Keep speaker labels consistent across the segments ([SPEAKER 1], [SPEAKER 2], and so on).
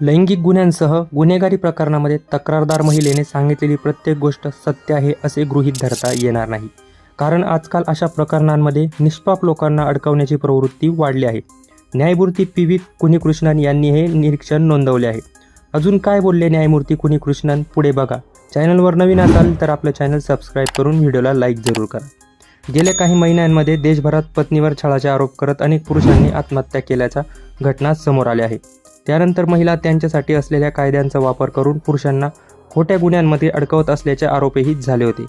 [SPEAKER 1] लैंगिक गुन्ह्यांसह गुन्हेगारी प्रकरणामध्ये तक्रारदार महिलेने सांगितलेली प्रत्येक गोष्ट सत्य आहे असे गृहीत धरता येणार नाही. कारण आजकाल अशा प्रकरणांमध्ये निष्पाप लोकांना अडकवण्याची प्रवृत्ती वाढली आहे. न्यायमूर्ती पी व्ही कुणीकृष्णन यांनी हे निरीक्षण नोंदवले आहे. अजून काय बोलले न्यायमूर्ती कुणीकृष्णन पुढे बघा. चॅनलवर नवीन असाल तर आपलं चॅनल सबस्क्राईब करून व्हिडिओला लाईक जरूर करा. गेल्या काही महिन्यांमध्ये देशभरात पत्नीवर छळाचे आरोप करत अनेक पुरुषांनी आत्महत्या केल्याच्या घटना समोर आल्या आहेत. त्यानंतर महिला त्यांच्यासाठी असलेल्या कायद्यांचा वापर करून पुरुषांना खोट्या गुन्ह्यांमध्ये अडकवत असल्याचे आरोपही झाले होते.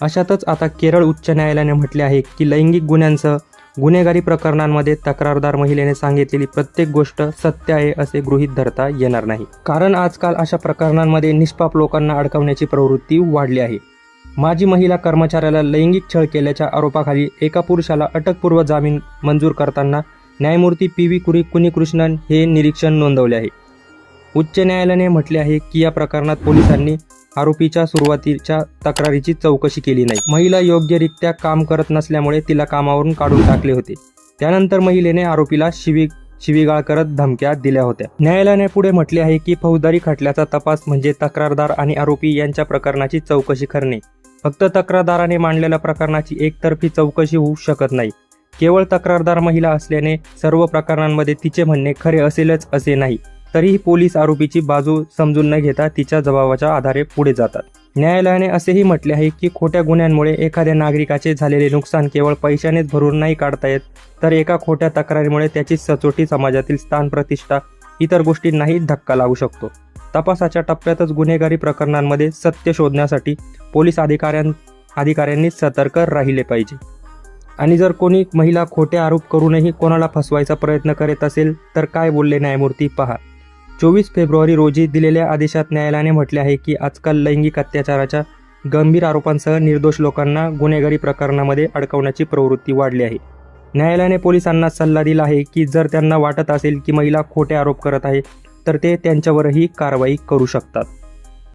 [SPEAKER 1] अशातच आता केरळ उच्च न्यायालयाने म्हटले आहे की लैंगिक गुन्ह्यांसह गुन्हेगारी प्रकरणांमध्ये तक्रारदार महिलेने सांगितलेली प्रत्येक गोष्ट सत्य आहे असे गृहीत धरता येणार नाही. कारण आजकाल अशा प्रकरणांमध्ये निष्पाप लोकांना अडकवण्याची प्रवृत्ती वाढली आहे. माजी महिला कर्मचाऱ्याला लैंगिक छळ केल्याच्या आरोपाखाली एका पुरुषाला अटकपूर्व जामीन मंजूर करताना न्यायमूर्ती पी व्ही कुरी कुणीकृष्णन हे निरीक्षण नोंदवले आहे. उच्च न्यायालयाने म्हटले आहे की या प्रकरणात पोलिसांनी आरोपीच्या सुरुवातीच्या तक्रारीची चौकशी केली नाही. महिला योग्यरित्या काम करत नसल्यामुळे तिला कामावरून काढून टाकले होते. त्यानंतर महिलेने आरोपीला शिवी शिवीगाळ करत धमक्या दिल्या होत्या. न्यायालयाने पुढे म्हटले आहे की फौजदारी खटल्याचा तपास म्हणजे तक्रारदार आणि आरोपी यांच्या प्रकरणाची चौकशी करणे. फक्त तक्रारदाराने मांडलेल्या प्रकरणाची एकतर्फी चौकशी होऊ शकत नाही. केवळ तक्रारदार महिला असल्याने सर्व प्रकरणांमध्ये तिचे म्हणणे खरे असेलच असे नाही. तरीही पोलीस आरोपीची बाजू समजून न घेता तिच्या जबाबाच्या आधारे पुढे जातात. न्यायालयाने असेही म्हटले आहे की खोट्या गुन्ह्यांमुळे एखाद्या नागरिकाचे झालेले नुकसान केवळ पैशानेच भरून नाही काढता येत तर एका खोट्या तक्रारीमुळे त्याची सचोटी समाजातील स्थान प्रतिष्ठा इतर गोष्टींनाही धक्का लागू शकतो. तपासाच्या टप्प्यातच गुन्हेगारी प्रकरणांमध्ये सत्य शोधण्यासाठी पोलीस अधिकाऱ्यां अधिकाऱ्यांनी सतर्क राहिले पाहिजे. आणि जर कोणी महिला खोटे आरोप करूनही कोणाला फसवायचा प्रयत्न करत असेल तर काय बोलले न्यायमूर्ती? पहा. चोवीस फेब्रुवारी रोजी दिलेल्या आदेशात न्यायालयाने म्हटले आहे की आजकाल लैंगिक अत्याचाराच्या गंभीर आरोपांसह निर्दोष लोकांना गुन्हेगारी प्रकरणामध्ये अडकवण्याची प्रवृत्ती वाढली आहे. न्यायालयाने पोलिसांना सल्ला दिला आहे की जर त्यांना वाटत असेल की महिला खोटे आरोप करत आहे तर ते त्यांच्यावरही कारवाई करू शकतात.